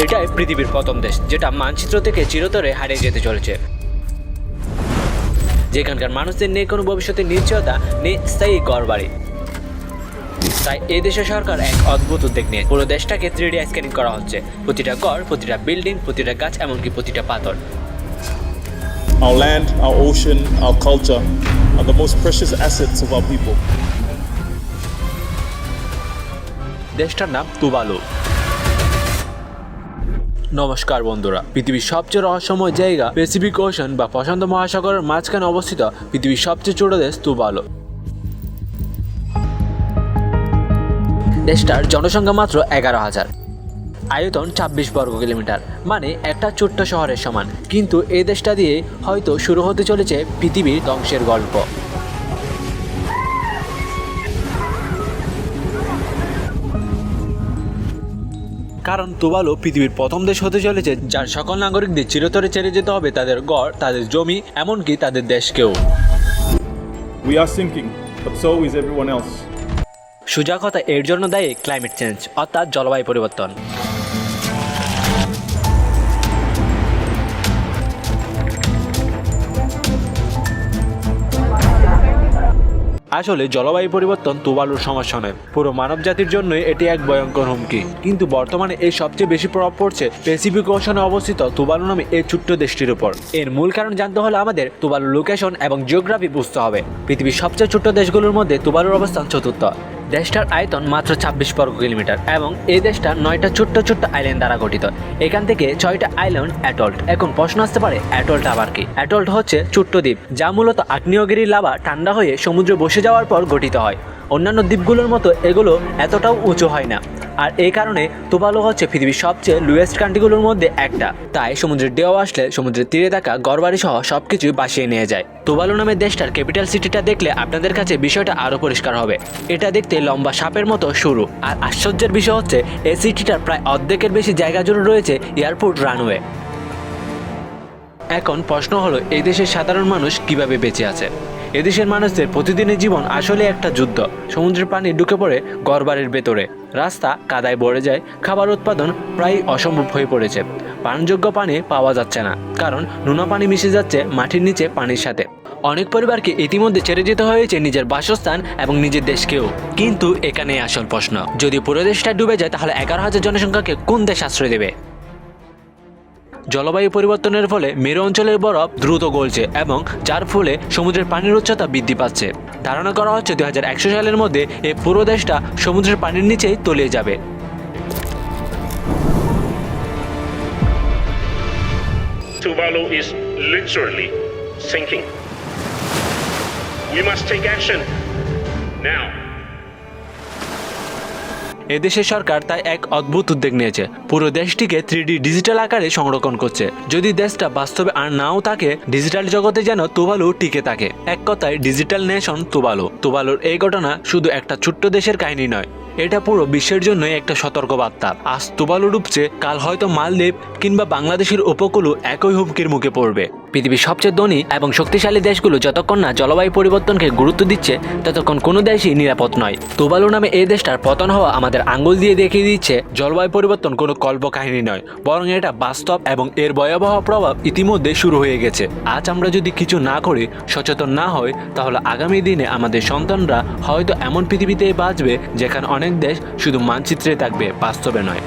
এটাই পৃথিবীর প্রথম দেশ যেটা মানচিত্র থেকে চিরতরে হারিয়ে যেতে চলেছে। যেখানকার মানুষদের নেই কোনো ভবিষ্যতের নিশ্চয়তা নেই স্থায়ী ঘর বাড়ি। তাই এই দেশের সরকার এক অদ্ভুত উদ্যোগ নিয়ে পুরো দেশটাকে থ্রি ডি স্ক্যানিং করা হচ্ছে। প্রতিটা ঘর প্রতিটা বিল্ডিং প্রতিটা গাছ এমনকি প্রতিটা পাথর। Our land, our ocean, our culture are the most precious assets of our people. দেশটার নাম তুবালু। নমস্কার বন্ধুরা। পৃথিবীর সবচেয়ে রহস্যময় জায়গা প্যাসিফিক ওশন বা প্রশান্ত মহাসাগরের মাঝখানে অবস্থিত পৃথিবীর সবচেয়ে ছোট দেশ তুবালু। দেশটার জনসংখ্যা মাত্র এগারো হাজার। আয়তন ছাব্বিশ বর্গ কিলোমিটার মানে একটা ছোট্ট শহরের সমান। কিন্তু এই দেশটা দিয়ে হয়তো শুরু হতে চলেছে পৃথিবীর ধ্বংসের গল্প। কারণ তুবালু পৃথিবীর প্রথম দেশ হতে চলেছে যার সকল নাগরিকদের চিরতরে ছেড়ে যেতে হবে তাদের গড় তাদের জমি এমনকি তাদের দেশকেও We are sinking, but so is everyone else. সোজা কথা এর জন্য দায়ী ক্লাইমেট চেঞ্জ অর্থাৎ জলবায়ু পরিবর্তন আসলে জলবায়ু পরিবর্তন তুবালুর সমস্যা নয়। পুরো মানব জাতির জন্যই এটি এক ভয়ঙ্কর হুমকি। কিন্তু বর্তমানে এই সবচেয়ে বেশি প্রভাব পড়ছে প্যাসিফিক ওশনে অবস্থিত তুবালু নামে এই ছোট্ট দেশটির উপর। এর মূল কারণ জানতে হলে আমাদের তুবালুর লোকেশন এবং জিওগ্রাফি বুঝতে হবে। পৃথিবীর সবচেয়ে ছোট্ট দেশগুলোর মধ্যে তুবালুর অবস্থান চতুর্থ। দেশটার আয়তন মাত্র ছাব্বিশ বর্গ কিলোমিটার এবং এই দেশটা নয়টা ছোট্ট ছোট্ট আইল্যান্ড দ্বারা গঠিত। এখান থেকে ছয়টা আইল্যান্ড অ্যাটল্ট এখন প্রশ্ন আসতে পারে অ্যাটল্ট আবার কি? অ্যাটল্ট হচ্ছে ছোট্ট দ্বীপ, যা মূলত আগ্নেয়গিরির লাভা ঠান্ডা হয়ে সমুদ্রে বসে যাওয়ার পর গঠিত হয়। অন্যান্য দ্বীপগুলোর মতো এগুলো এতটাও উঁচু হয় না। আর এই কারণে তুবালু হচ্ছে পৃথিবীর সবচেয়ে লুয়েস্ট কান্ট্রিগুলোর মধ্যে একটা। তাই সমুদ্রের ঢেউ আসলে সমুদ্রের তীরে থাকা গড়বাড়ি সহ সবকিছুই বাসিয়ে নিয়ে যায়। তুবালু নামের দেশটার ক্যাপিটাল সিটিটা দেখলে আপনাদের কাছে বিষয়টা আরও পরিষ্কার হবে। এটা দেখতে লম্বা সাপের মতো শুরু আর আশ্চর্যের বিষয় হচ্ছে, এই সিটিটার প্রায় অর্ধেকের বেশি জায়গা জুড়ে রয়েছে এয়ারপোর্ট রানওয়ে। এখন প্রশ্ন হলো, এই দেশের সাধারণ মানুষ কীভাবে বেঁচে আছে? এদেশের মানুষদের প্রতিদিনের জীবন আসলে একটা যুদ্ধ। সমুদ্রের পানি ঢুকে পড়ে ঘরবাড়ির ভেতরে। রাস্তা কাদায় ভরে যায়, খাবার উৎপাদন প্রায় অসম্ভব হয়ে পড়েছে। পানযোগ্য পানি পাওয়া যাচ্ছে না, কারণ নোনা পানি মিশে যাচ্ছে মাটির নিচে পানির সাথে। অনেক পরিবারকে ইতিমধ্যে ছেড়ে যেতে হয়েছে নিজের বাসস্থান এবং নিজের দেশকেও। কিন্তু এখানে আসল প্রশ্ন, যদি পুরো দেশটা ডুবে যায় তাহলে এগারো হাজার জনসংখ্যাকে কোন দেশ আশ্রয় দেবে? জলবায়ু পরিবর্তনের ফলে মেরু অঞ্চলের বরফ দ্রুত গলছে এবং যার ফলে সমুদ্রের পানির উচ্চতা বৃদ্ধি পাচ্ছে। ধারণা করা হচ্ছে দুই হাজার একশো সালের মধ্যে এই পুরো দেশটা সমুদ্রের পানির নিচেই তলিয়ে যাবে। Now. এদেশের সরকার তাই এক অদ্ভুত উদ্যোগ নিয়েছে। পুরো দেশটিকে থ্রি ডিজিটাল আকারে সংরক্ষণ করছে। যদি দেশটা বাস্তবে আর নাও থাকে ডিজিটাল জগতে যেন তুবালু টিকে থাকে। এক কথায় ডিজিটাল নেশন তুবালু। তুবালুর এই ঘটনা শুধু একটা ছোট্ট দেশের কাহিনী নয়। এটা পুরো বিশ্বের জন্যই একটা সতর্ক বার্তা আজ তুবালু ডুবছে, কাল হয়তো মালদ্বীপ কিংবা বাংলাদেশের উপকূলও একই হুমকির মুখে পড়বে। পৃথিবীর সবচেয়ে ধনী এবং শক্তিশালী দেশগুলো যতক্ষণ না জলবায়ু পরিবর্তনকে গুরুত্ব দিচ্ছে, ততক্ষণ কোনো দেশই নিরাপদ নয়। তুবালু নামে এই দেশটার পতন হওয়া আমাদের আঙ্গুল দিয়ে দেখিয়ে দিচ্ছে, জলবায়ু পরিবর্তন কোনো কল্প কাহিনী নয়, বরং এটা বাস্তব এবং এর ভয়াবহ প্রভাব ইতিমধ্যে শুরু হয়ে গেছে। আজ আমরা যদি কিছু না করি, সচেতন না হই, তাহলে আগামী দিনে আমাদের সন্তানরা হয়তো এমন পৃথিবীতেই বাঁচবে যেখানে অনেক দেশ শুধু মানচিত্রে থাকবে বাস্তবে নয়।